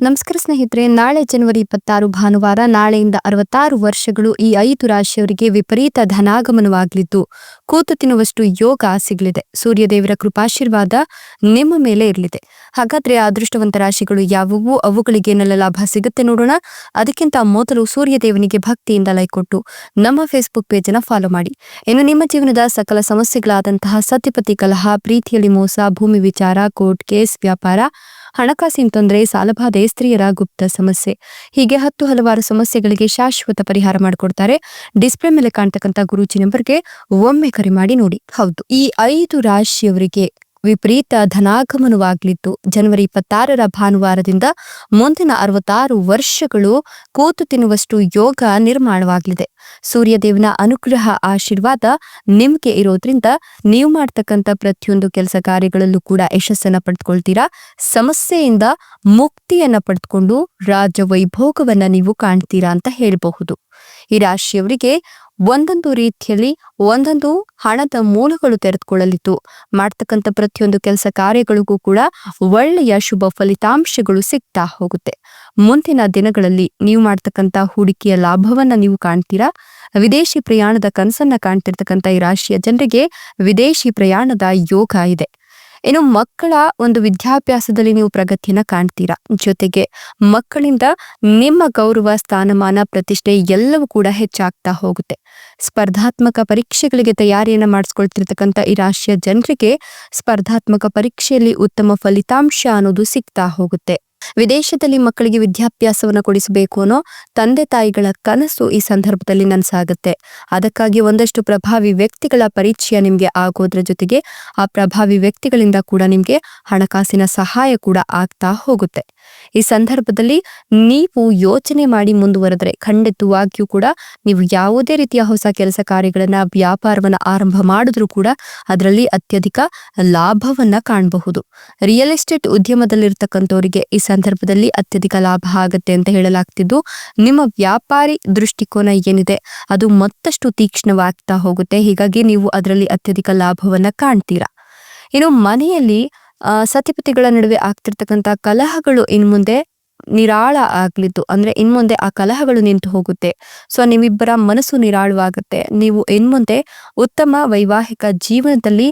ನಮಸ್ಕಾರ ಸ್ನೇಹಿತರೆ, ನಾಳೆ ಜನವರಿ ಇಪ್ಪತ್ತಾರು, ಭಾನುವಾರ ನಾಳೆಯಿಂದ ಅರವತ್ತಾರು ವರ್ಷಗಳು ಈ ಐದು ರಾಶಿಯವರಿಗೆ ವಿಪರೀತ ಧನಾಗಮನವಾಗಲಿದ್ದು ಕೂತು ತಿನ್ನುವಷ್ಟು ಯೋಗ ಸಿಗಲಿದೆ. ಸೂರ್ಯದೇವರ ಕೃಪಾಶೀರ್ವಾದ ನಿಮ್ಮ ಮೇಲೆ ಇರಲಿದೆ. ಹಾಗಾದ್ರೆ ಅದೃಷ್ಟವಂತ ರಾಶಿಗಳು ಯಾವುವು? ಅವುಗಳಿಗೆ ಅವುಗಳಿಗೇನೆಲ್ಲ ಲಾಭ ಸಿಗುತ್ತೆ ನೋಡೋಣ. ಅದಕ್ಕಿಂತ ಮೊದಲು ಸೂರ್ಯದೇವನಿಗೆ ಭಕ್ತಿಯಿಂದ ಲೈಕ್ ಕೊಟ್ಟು ನಮ್ಮ ಫೇಸ್ಬುಕ್ ಪೇಜ್ ಅನ್ನ ಫಾಲೋ ಮಾಡಿ. ಇನ್ನು ನಿಮ್ಮ ಜೀವನದ ಸಕಲ ಸಮಸ್ಯೆಗಳಾದಂತಹ ಸತ್ಯಪತಿ ಕಲಹ, ಪ್ರೀತಿಯಲ್ಲಿ ಮೋಸ, ಭೂಮಿ ವಿಚಾರ ಕೋರ್ಟ್ ಕೇಸ್ ವ್ಯಾಪಾರ ಹಣಕಾಸಿನ ತೊಂದರೆ, ಸಾಲಬಾಧೆ, ಸ್ತ್ರೀಯರ ಗುಪ್ತ ಸಮಸ್ಯೆ. ಹೀಗೆ ಹತ್ತು ಹಲವಾರು ಸಮಸ್ಯೆಗಳಿಗೆ ಶಾಶ್ವತ ಪರಿಹಾರ ಮಾಡಿಕೊಡ್ತಾರೆ. ಡಿಸ್ಪ್ಲೇ ಮೇಲೆ ಕಾಣ್ತಕ್ಕಂಥ ಗುರೂಜಿ ನಂಬರ್ಗೆ ಒಮ್ಮೆ ಕರೆ ಮಾಡಿ ನೋಡಿ. ಹೌದು. ಈ ಐದು ರಾಶಿಯವರಿಗೆ ವಿಪರೀತ ಧನಾಗಮನವಾಗಲಿದ್ದು, ಜನವರಿ ಇಪ್ಪತ್ತಾರರ ಭಾನುವಾರದಿಂದ ಮುಂದಿನ ಅರವತ್ತಾರು ವರ್ಷಗಳು ಕೂತು ತಿನ್ನುವಷ್ಟು ಯೋಗ ನಿರ್ಮಾಣವಾಗಲಿದೆ. ಸೂರ್ಯದೇವನ ಅನುಗ್ರಹ ಆಶೀರ್ವಾದ ನಿಮ್ಗೆ ಇರೋದ್ರಿಂದ ನೀವು ಮಾಡ್ತಕ್ಕಂಥ ಪ್ರತಿಯೊಂದು ಕೆಲಸ ಕಾರ್ಯಗಳಲ್ಲೂ ಕೂಡ ಯಶಸ್ಸನ್ನ ಪಡೆದುಕೊಳ್ತೀರಾ ಸಮಸ್ಯೆಯಿಂದ ಮುಕ್ತಿಯನ್ನ ಪಡೆದುಕೊಂಡು ರಾಜ ವೈಭೋಗವನ್ನ ನೀವು ಕಾಣ್ತೀರಾ ಅಂತ ಹೇಳಬಹುದು. ಈ ರಾಶಿಯವರಿಗೆ ಒಂದೊಂದು ರೀತಿಯಲ್ಲಿ ಒಂದೊಂದು ಹಣದ ಮೂಲಗಳು ತೆರೆದುಕೊಳ್ಳಲಿತ್ತು ಮಾಡ್ತಕ್ಕಂಥ ಪ್ರತಿಯೊಂದು ಕೆಲಸ ಕಾರ್ಯಗಳಿಗೂ ಕೂಡ ಒಳ್ಳೆಯ ಶುಭ ಫಲಿತಾಂಶಗಳು ಸಿಗ್ತಾ ಹೋಗುತ್ತೆ. ಮುಂದಿನ ದಿನಗಳಲ್ಲಿ ನೀವು ಮಾಡ್ತಕ್ಕಂಥ ಹೂಡಿಕೆಯ ಲಾಭವನ್ನ ನೀವು ಕಾಣ್ತೀರಾ? ವಿದೇಶಿ ಪ್ರಯಾಣದ ಕನಸನ್ನ ಕಾಣ್ತಿರ್ತಕ್ಕಂಥ ಈ ರಾಶಿಯ ಜನರಿಗೆ ವಿದೇಶಿ ಪ್ರಯಾಣದ ಯೋಗ ಇದೆ. ಇನ್ನು ಮಕ್ಕಳ ಒಂದು ವಿದ್ಯಾಭ್ಯಾಸದಲ್ಲಿ ನೀವು ಪ್ರಗತಿಯನ್ನ ಕಾಣ್ತೀರಾ? ಜೊತೆಗೆ ಮಕ್ಕಳಿಂದ ನಿಮ್ಮ ಗೌರವ, ಸ್ಥಾನಮಾನ, ಪ್ರತಿಷ್ಠೆ ಎಲ್ಲವೂ ಕೂಡ ಹೆಚ್ಚಾಗ್ತಾ ಹೋಗುತ್ತೆ. ಸ್ಪರ್ಧಾತ್ಮಕ ಪರೀಕ್ಷೆಗಳಿಗೆ ತಯಾರಿಯನ್ನ ಮಾಡಿಸ್ಕೊಳ್ತಿರ್ತಕ್ಕಂಥ ಈ ರಾಶಿಯ ಜನರಿಗೆ ಸ್ಪರ್ಧಾತ್ಮಕ ಪರೀಕ್ಷೆಯಲ್ಲಿ ಉತ್ತಮ ಫಲಿತಾಂಶ ಅನ್ನೋದು ಸಿಗ್ತಾ ಹೋಗುತ್ತೆ. ವಿದೇಶದಲ್ಲಿ ಮಕ್ಕಳಿಗೆ ವಿದ್ಯಾಭ್ಯಾಸವನ್ನು ಕೊಡಿಸಬೇಕು ಅನ್ನೋ ತಂದೆ ತಾಯಿಗಳ ಕನಸು ಈ ಸಂದರ್ಭದಲ್ಲಿ ನನಸಾಗುತ್ತೆ. ಅದಕ್ಕಾಗಿ ಒಂದಷ್ಟು ಪ್ರಭಾವಿ ವ್ಯಕ್ತಿಗಳ ಪರಿಚಯ ನಿಮ್ಗೆ ಆಗೋದ್ರ ಜೊತೆಗೆ ಆ ಪ್ರಭಾವಿ ವ್ಯಕ್ತಿಗಳಿಂದ ಕೂಡ ನಿಮ್ಗೆ ಹಣಕಾಸಿನ ಸಹಾಯ ಕೂಡ ಆಗ್ತಾ ಹೋಗುತ್ತೆ. ಈ ಸಂದರ್ಭದಲ್ಲಿ ನೀವು ಯೋಚನೆ ಮಾಡಿ ಮುಂದುವರೆದ್ರೆ ಖಂಡಿತವಾಗಿಯೂ ಕೂಡ ನೀವು ಯಾವುದೇ ರೀತಿಯ ಹೊಸ ಕೆಲಸ ಕಾರ್ಯಗಳನ್ನ, ವ್ಯಾಪಾರವನ್ನ ಆರಂಭ ಮಾಡಿದ್ರೂ ಕೂಡ ಅದರಲ್ಲಿ ಅತ್ಯಧಿಕ ಲಾಭವನ್ನ ಕಾಣಬಹುದು. ರಿಯಲ್ ಎಸ್ಟೇಟ್ ಉದ್ಯಮದಲ್ಲಿರ್ತಕ್ಕಂಥವರಿಗೆ ಈ ಸಂದರ್ಭದಲ್ಲಿ ಅತ್ಯಧಿಕ ಲಾಭ ಆಗುತ್ತೆ ಅಂತ ಹೇಳಲಾಗ್ತಿದ್ದು, ನಿಮ್ಮ ವ್ಯಾಪಾರಿ ದೃಷ್ಟಿಕೋನ ಏನಿದೆ, ಅದು ಮತ್ತಷ್ಟು ತೀಕ್ಷ್ಣವಾಗ್ತಾ ಹೋಗುತ್ತೆ. ಹೀಗಾಗಿ ನೀವು ಅದರಲ್ಲಿ ಅತ್ಯಧಿಕ ಲಾಭವನ್ನ ಕಾಣ್ತೀರಾ. ಇನ್ನು ಮನೆಯಲ್ಲಿ ಸತಿಪತಿಗಳ ನಡುವೆ ಆಗ್ತಿರ್ತಕ್ಕಂಥ ಕಲಹಗಳು ಇನ್ಮುಂದೆ ನಿರಾಳ ಆಗ್ಲಿದ್ದು. ಅಂದ್ರೆ ಇನ್ಮುಂದೆ ಆ ಕಲಹಗಳು ನಿಂತು ಹೋಗುತ್ತೆ. ಸೊ ನಿಮ್ಮಿಬ್ಬರ ಮನಸ್ಸು ನಿರಾಳವಾಗುತ್ತೆ. ನೀವು ಇನ್ಮುಂದೆ ಉತ್ತಮ ವೈವಾಹಿಕ ಜೀವನದಲ್ಲಿ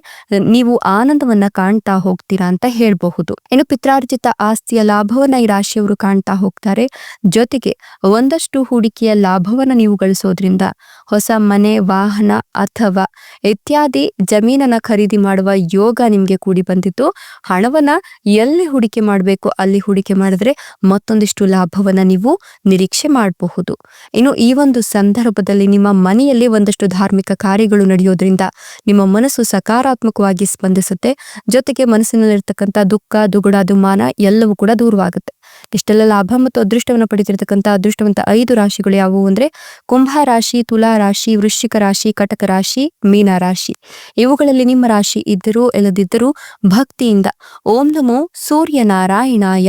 ನೀವು ಆನಂದವನ್ನ ಕಾಣ್ತಾ ಹೋಗ್ತೀರಾ ಅಂತ ಹೇಳಬಹುದು. ಇನ್ನು ಪಿತ್ರಾರ್ಜಿತ ಆಸ್ತಿಯ ಲಾಭವನ್ನ ಈ ರಾಶಿಯವರು ಕಾಣ್ತಾ ಹೋಗ್ತಾರೆ. ಜೊತೆಗೆ ಒಂದಷ್ಟು ಹೂಡಿಕೆಯ ಲಾಭವನ್ನ ನೀವು ಗಳಿಸೋದ್ರಿಂದ ಹೊಸ ಮನೆ, ವಾಹನ ಅಥವಾ ಇತ್ಯಾದಿ ಜಮೀನನ್ನ ಖರೀದಿ ಮಾಡುವ ಯೋಗ ನಿಮ್ಗೆ ಕೂಡಿ ಬಂದಿತ್ತು ಹಣವನ್ನ ಎಲ್ಲಿ ಹೂಡಿಕೆ ಮಾಡಬೇಕು, ಅಲ್ಲಿ ಹೂಡಿಕೆ ಮಾಡಿದ್ರೆ ಮತ್ತೊಂದಿಷ್ಟು ಲಾಭವನ್ನ ನೀವು ನಿರೀಕ್ಷೆ ಮಾಡಬಹುದು. ಇನ್ನು ಈ ಒಂದು ಸಂದರ್ಭದಲ್ಲಿ ನಿಮ್ಮ ಮನೆಯಲ್ಲಿ ಒಂದಷ್ಟು ಧಾರ್ಮಿಕ ಕಾರ್ಯಗಳು ನಡೆಯೋದ್ರಿಂದ ನಿಮ್ಮ ಮನಸ್ಸು ಸಕಾರಾತ್ಮಕವಾಗಿ ಸ್ಪಂದಿಸುತ್ತೆ. ಜೊತೆಗೆ ಮನಸ್ಸಿನಲ್ಲಿರ್ತಕ್ಕಂಥ ದುಃಖ ದುಗುಡ ದುಮಾನ ಎಲ್ಲವೂ ಕೂಡ ದೂರವಾಗುತ್ತೆ. ಇಷ್ಟೆಲ್ಲ ಲಾಭ ಮತ್ತು ಅದೃಷ್ಟವನ್ನು ಪಡೆದಿರತಕ್ಕಂಥ ಅದೃಷ್ಟವಂತ ಐದು ರಾಶಿಗಳು ಯಾವುವು ಅಂದ್ರೆ ಕುಂಭ ರಾಶಿ, ತುಲಾ ರಾಶಿ, ವೃಶ್ಚಿಕ ರಾಶಿ, ಕಟಕ ರಾಶಿ, ಮೀನ ರಾಶಿ. ಇವುಗಳಲ್ಲಿ ನಿಮ್ಮ ರಾಶಿ ಇದ್ದರೂ, ಇಲ್ಲದಿದ್ದರೂ ಭಕ್ತಿಯಿಂದ ಓಂ ನಮೋ ಸೂರ್ಯನಾರಾಯಣಾಯ.